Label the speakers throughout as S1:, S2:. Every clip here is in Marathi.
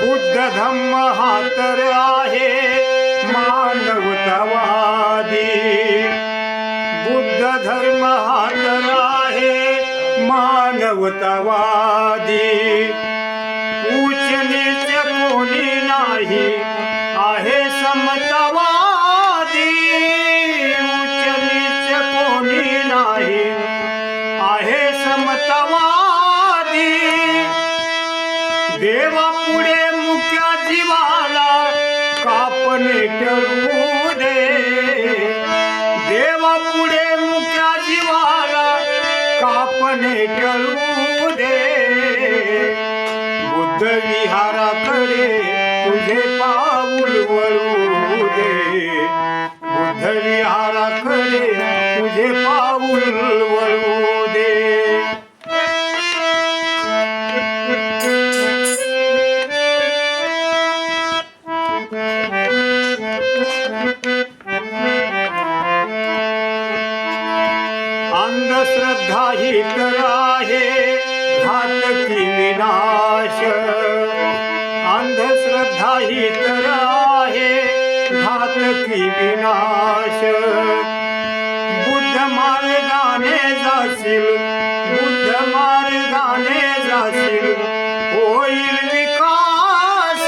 S1: बुद्ध धम्म हा तर आहे मानवतावादी बुद्ध धर्म हा तर आहे मानवतावादी उचनीच कोणी नाही आहे समज कापणे टळू दे देवा पुढे मुख्या जीवाला कापणे टळू दे बुद्ध विहाराकडे तुझे पाऊल वळू दे बुद्ध विहाराकडे तुझे पाऊल अंधश्रद्धा ही तर आहे घातकी विनाश. अंधश्रद्धा ही आहे घातकी विनाश. बुद्ध मार्गाने जाशील बुद्ध मार्गाने जाशील होईल विकास.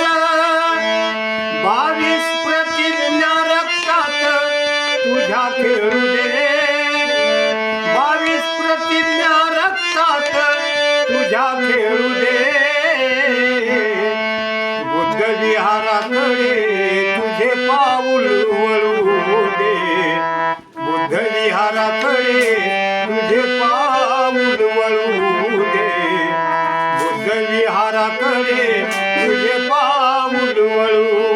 S1: बावीस प्रतिज्ञा रक्तात तुझ्या खेळू दे बावीस प्रतिज्ञा रक्तात तुझ्या खेळू दे बुद्ध विहाराकडे तुझे पाऊल वळू दे बुद्ध विहाराकडे तुझे पाऊल वळू दे बुद्ध विहाराकडे तुझे पाऊल वळू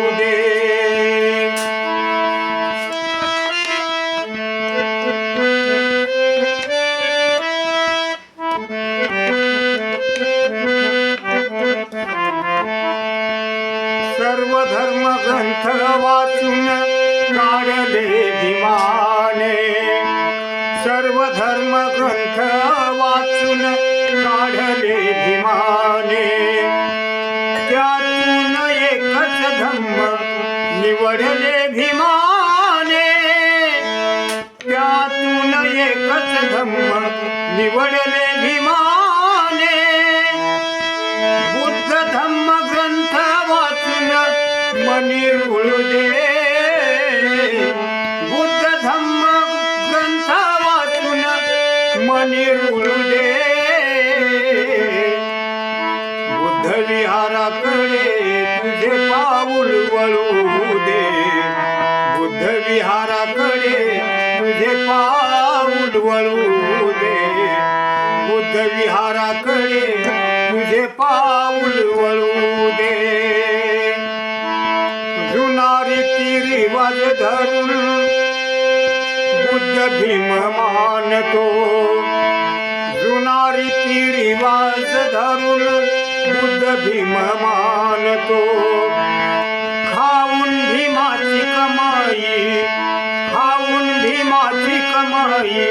S1: धर्म ग्रंथ वाचून काढले भीमाने. सर्व धर्म ग्रंथ वाचून काढले भीमाने. त्यातून एकच धम्म निवडले भीमाने. त्यातून एकच धम्म निवडले भीमाने. मनी रुळू बुद्ध धम्म ग्रंथ वाचून मनी रुळू दे। बुद्ध विहाराकडे तुझे पाऊल वळू दे। बुद्ध विहाराकडे तुझे पाऊल वळू दे। बुद्ध विहाराकडे तुझे पाऊल वळू दे। મારે ધરું બુદ્ધ ભીમ માનતો જૂના રીતિ રિવાજ ધરું બુદ્ધ ભીમ માનતો ખાઉન ભીમાથી કમાઈ, ખાઉન ભીમાથી કમાઈ,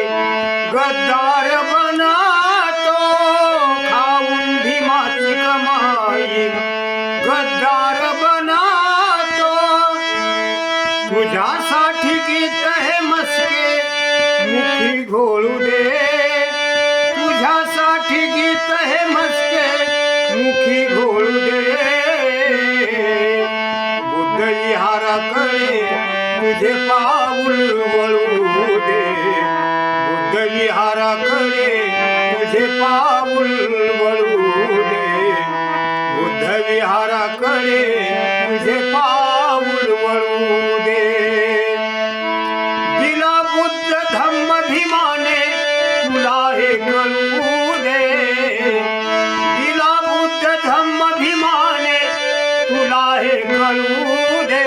S1: ગદ્દાર બનાતો. ખાઉન ભીમાથી કમાઈ तुझ्यासाठी गीत हे मस्के मुखी घोळू दे. तुझ्यासाठी गीत हे मस्के मुखी घोळू दे. बुद्ध धम्म भीमाने तुला हे कळू दे दिला बुद्ध धम्म भीमाने तुला हे कळू दे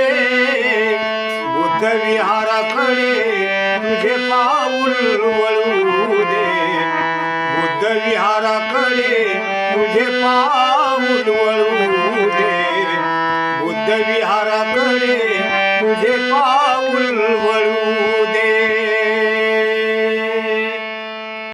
S1: बुद्ध विहाराकडे तुझे पाऊल वळू दे बुद्ध विहाराकडे तुझे पाऊल वळू दे बुद्ध विहाराकडे तुझे